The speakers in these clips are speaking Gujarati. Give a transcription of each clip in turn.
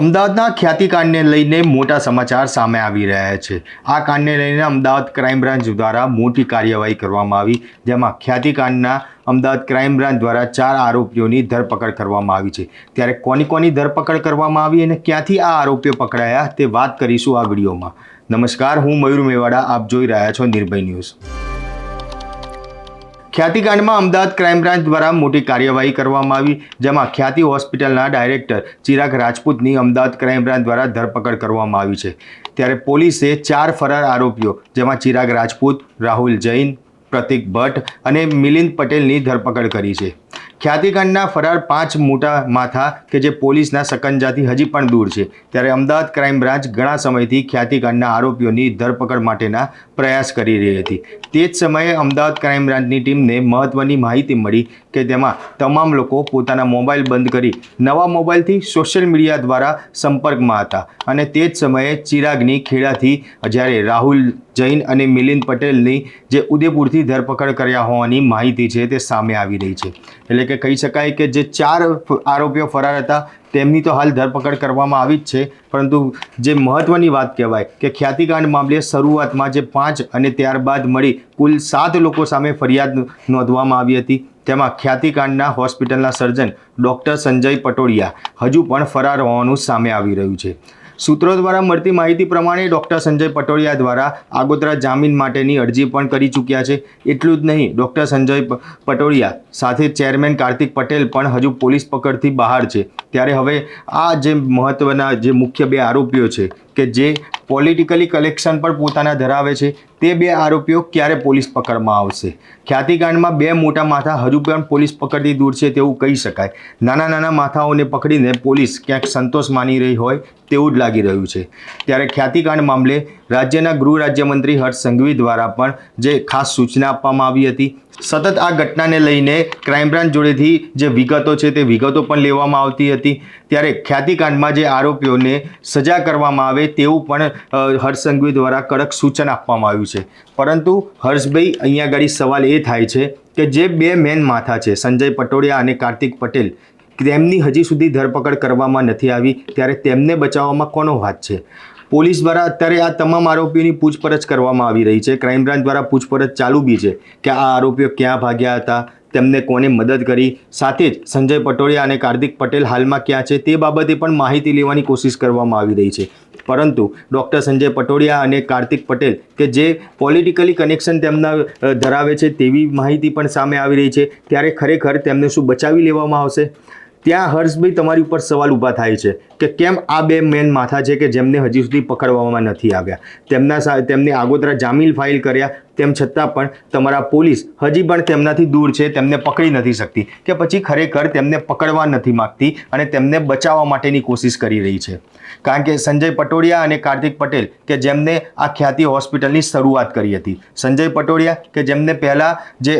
અમદાવાદના ખ્યાતિકાંડને લઈને મોટા સમાચાર સામે આવી રહ્યા છે. આ કાંડને લઈને અમદાવાદ ક્રાઇમ બ્રાન્ચ દ્વારા મોટી કાર્યવાહી કરવામાં આવી, જેમાં ખ્યાતિકાંડના અમદાવાદ ક્રાઇમ બ્રાન્ચ દ્વારા ચાર આરોપીઓની ધરપકડ કરવામાં આવી છે. ત્યારે કોની કોની ધરપકડ કરવામાં આવી અને ક્યાંથી આ આરોપીઓ પકડાયા તે વાત કરીશું આ વિડીયોમાં. નમસ્કાર, હું મયુર મેવાડા, આપ જોઈ રહ્યા છો નિર્ભય ન્યૂઝ. ખ્યાતિકાંડમાં અમદાવાદ ક્રાઇમ બ્રાન્ચ દ્વારા મોટી કાર્યવાહી કરવામાં આવી, જેમાં ખ્યાતિ હોસ્પિટલના ડાયરેક્ટર ચિરાગ રાજપૂતની અમદાવાદ ક્રાઇમ બ્રાન્ચ દ્વારા ધરપકડ કરવામાં આવી છે. ત્યારે પોલીસે ચાર ફરાર આરોપીઓ, જેમાં ચિરાગ રાજપૂત, રાહુલ જૈન, પ્રતિક ભટ્ટ અને મિલિંદ પટેલની ધરપકડ કરી છે. ખ્યાતિકાંડના ફરાર પાંચ મોટા માથા કે જે પોલીસના સકંજાથી હજી પણ દૂર છે. ત્યારે અમદાવાદ ક્રાઇમ બ્રાન્ચ ઘણા સમયથી ખ્યાતિકાંડના આરોપીઓની ધરપકડ માટેના પ્રયાસ કરી રહી હતી. તે જ સમયે અમદાવાદ ક્રાઇમ બ્રાન્ચની ટીમને મહત્ત્વની માહિતી મળી કે તેમાં તમામ લોકો પોતાના મોબાઈલ બંધ કરી નવા મોબાઈલથી સોશિયલ મીડિયા દ્વારા સંપર્કમાં હતા. અને તે જ સમયે ચિરાગની ખેડાથી જ્યારે રાહુલ જૈન અને મિલિંદ પટેલની જે ઉદયપુરથી ધરપકડ કર્યા હોવાની માહિતી છે તે સામે આવી રહી છે. એટલે કે કહી શકાય કે જે ચાર આરોપીઓ ફરાર હતા તેમની તો હાલ ધરપકડ કરવામાં આવી જ છે. પરંતુ જે મહત્ત્વની વાત કહેવાય કે ખ્યાતિકાંડ મામલે શરૂઆતમાં જે પાંચ અને ત્યારબાદ મળી કુલ સાત લોકો સામે ફરિયાદ નોંધવામાં આવી હતી. તેમાં ખ્યાતિકાંડના હોસ્પિટલના સર્જન ડૉક્ટર સંજય પટોડિયા હજુ પણ ફરાર હોવાનું સામે આવી રહ્યું છે. સૂત્રો દ્વારા મળતી માહિતી પ્રમાણે ડૉક્ટર સંજય પટોડિયા દ્વારા આગોતરા જામીન માટેની અરજી પણ કરી ચૂક્યા છે. એટલું જ નહીં, ડૉક્ટર સંજય પટોડિયા સાથે ચેરમેન કાર્તિક પટેલ પણ હજુ પોલીસ પકડથી બહાર છે. ત્યારે હવે આ જે મહત્ત્વના જે મુખ્ય બે આરોપીઓ છે કે જે પોલિટિકલી કલેક્શન પણ પોતાના ધરાવે છે. તે બે આરોપીઓ ક્યારે પોલીસ પકડમાં આવશે? ખ્યાતિકાંડમાં બે મોટા માથા હજુ પણ પોલીસ પકડથી દૂર છે તેવું કહી શકાય. નાના નાના માથાઓને પકડીને પોલીસ ક્યાંક સંતોષ માની રહી હોય તેવું જ લાગી રહ્યું છે. ત્યારે ખ્યાતિકાંડ મામલે રાજ્યના ગૃહ રાજ્યમંત્રી હર્ષ સંઘવી દ્વારા પણ જે ખાસ સૂચના આપવામાં આવી હતી સતત આ ઘટનાને લઈને ક્રાઇમ બ્રાન્ચ જોડેથી જે વિગતો છે તે વિગતો પણ લેવામાં આવતી હતી. ત્યારે ખ્યાતિકાંડમાં જે આરોપીઓને સજા કરવામાં આવે તેવું પણ હર્ષસંઘવી દ્વારા કડક સૂચન આપવામાં આવ્યું છે. પરંતુ હર્ષભાઈ, અહીંયા આગળ સવાલ એ થાય છે કે જે બે મેન માથા છે, સંજય પટોડિયા અને કાર્તિક પટેલ, તેમની હજી સુધી ધરપકડ કરવામાં નથી આવી, ત્યારે તેમને બચાવવામાં કોનો હાથ છે? પોલીસ દ્વારા અત્યારે આ તમામ આરોપીઓની પૂછપરછ કરવામાં આવી રહી છે. ક્રાઇમ બ્રાન્ચ દ્વારા પૂછપરછ ચાલુ બી છે કે આ આરોપીઓ ક્યાં ભાગ્યા હતા, તેમને કોને મદદ કરી, સાથે જ સંજય પટોડિયા અને કાર્તિક પટેલ હાલમાં ક્યાં છે તે બાબતે પણ માહિતી લેવાની કોશિશ કરવામાં આવી રહી છે. પરંતુ ડૉક્ટર સંજય પટોડિયા અને કાર્તિક પટેલ કે જે પોલિટિકલી કનેક્શન તેમના ધરાવે છે તેવી માહિતી પણ સામે આવી રહી છે. ત્યારે ખરેખર તેમને શું બચાવી લેવામાં આવશે? ત્યાં હર્ષભાઈ તમારી ઉપર સવાલ ઊભા થાય છે કે કેમ આ બે મેન માથા છે કે જેમને હજી સુધી પકડવામાં નથી આવ્યા? તેમના તેમને આગોતરા જામીન ફાઇલ કર્યા, તેમ છતાં પણ તમારા પોલીસ હજી પણ તેમનાથી દૂર છે, તેમને પકડી નથી શકતી કે પછી ખરેખર તેમને પકડવા નથી માગતી અને તેમને બચાવવા માટેની કોશિશ કરી રહી છે. કારણ કે સંજય પટોડિયા અને કાર્તિક પટેલ કે જેમને આ ખ્યાતિ હોસ્પિટલની શરૂઆત કરી હતી. સંજય પટોડિયા કે જેમને પહેલાં જે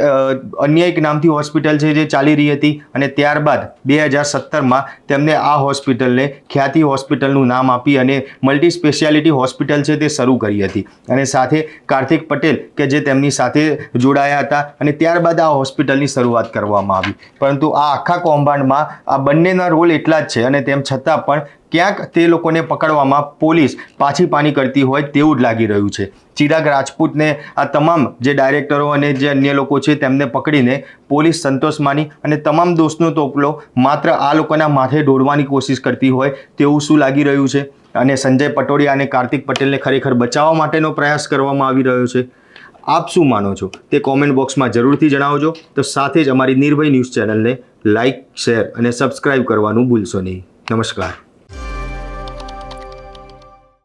અન્ય એક નામથી હોસ્પિટલ છે જે ચાલી રહી હતી અને ત્યારબાદ બે હજાર સત્તરમાં તેમને આ હોસ્પિટલને ખ્યાતિ હોસ્પિટલનું નામ આપી અને મલ્ટી સ્પેશિયાલિટી હોસ્પિટલ છે તે શરૂ કરી હતી. અને સાથે કાર્તિક પટેલ કે જે તેમની સાથે જોડાયા હતા અને ત્યારબાદ આ હોસ્પિટલની શરૂઆત કરવામાં આવી. પરંતુ આ આખા કૌભાંડમાં આ બંનેના રોલ એટલા જ છે અને તેમ છતાં પણ ક્યાંક તે લોકોને પકડવામાં પોલીસ પાછી પાની કરતી હોય તેવું જ લાગી રહ્યું છે. ચિરાગ રાજપૂતને આ તમામ જે ડાયરેક્ટરો અને જે અન્ય લોકો છે તેમને પકડીને પોલીસ સંતોષ માની અને તમામ દોષનો તોપલો માત્ર આ લોકોના માથે ઢોળવાની કોશિશ કરતી હોય તેવું શું લાગી રહ્યું છે? અને સંજય પટોડિયા અને કાર્તિક પટેલને ખરેખર બચાવવા માટેનો પ્રયાસ કરવામાં આવી રહ્યો છે. આપ શું માનો છો? તે કોમેન્ટ બોક્સમાં જરૂરથી જણાવજો. તો સાથે જ અમારી નિર્ભય ન્યૂઝ ચેનલને લાઇક શેર અને સબસ્ક્રાઇબ કરવાનું ભૂલશો નહીં. નમસ્કાર.